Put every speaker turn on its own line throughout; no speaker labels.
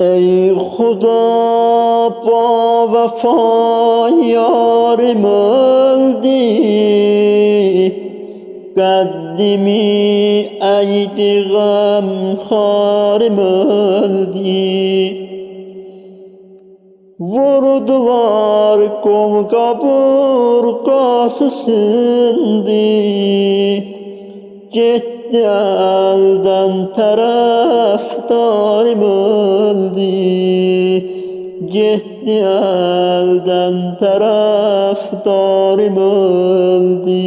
Ey Huda ba vefa yarim öldü. Kaddimi eydi gamharim öldü. Vurdular kol kaburgası sindi Gitti elden taraftarım öldü. Gitti elden taraftarım öldü.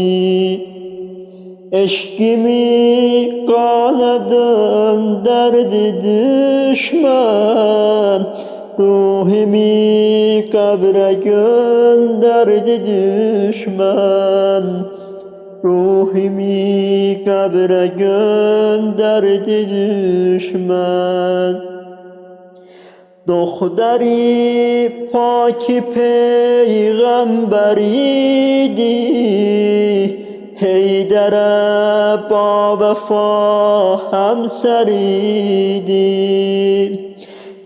Eşkimi kana döndürdü düşman Ruhimi kabre gönderdi düşman روحی کبراند در تجشمات، دخدری پاک گنبری دی، هی درا با وفا سری دی،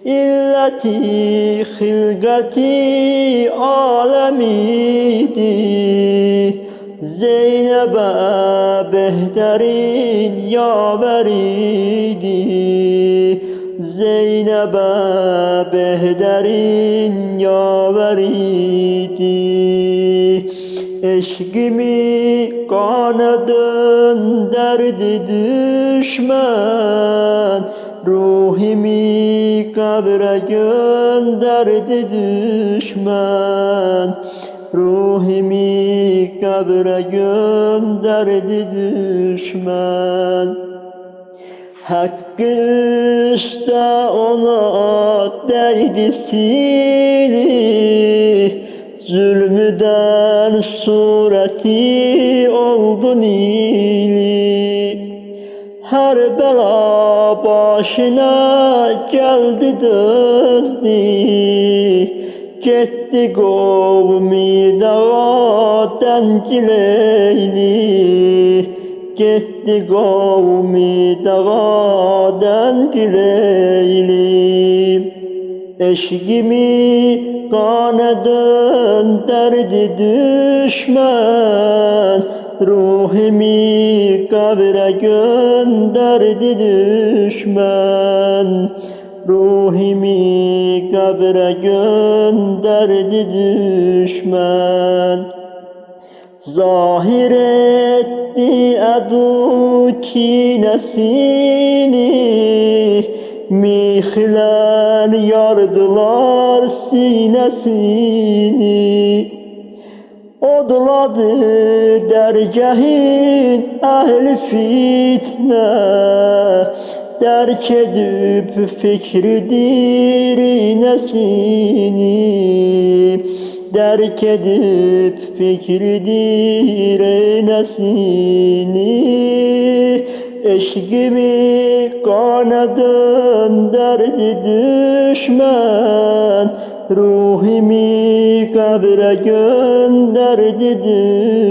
ایلا تی خیلگاتی دی. Zeynep'e behterin yaveriydi. Zeynep'e behterin yaveriydi. Eşkimi kana döndürdü düşman Ruhimi kabre gönderdi düşman Ruhimi kabre gönderdi düşman? Hakkı üstte ona değdi sili Zulmüden sureti oldu nili. Her bela başına geldi döndü Gitti kavmi dağa dencileyli Gitti kavmi dağa dencileyli Eşkimi kana döndürdü düşman Ruhimi kabre gönderdi düşman Ruhimi kabre gönderdi düşman Zahir etti adu kinesini Mihlal yardılar sinesini Odladı dergahın ehli fitne Derk edip fikridir nesini Derk edip fikridir nesini Eşkimi kana döndürdü düşman Ruhimi kabre gönderdi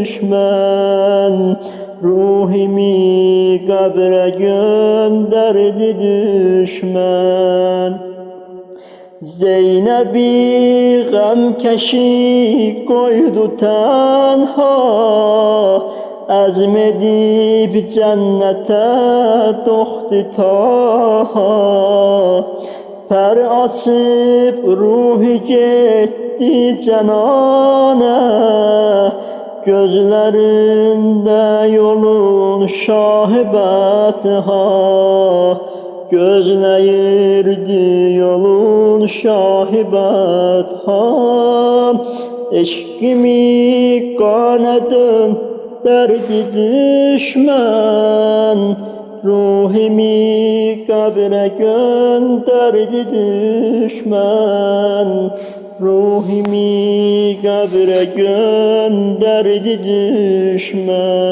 düşman Ruhimi kabre gönderdi düşman Zeynep'i gam keşi koydu tanha Azm edip cennete doxdi taha Per آسیب ruhi گتی cenane Gözlərində yolun şahibəti ha Gözləyirdi yolun şahibət ha Eşqimi qana dön dərdi düşmən Ruhimi kabre gönderdi düşman Ruhimi kabre gönderdi düşman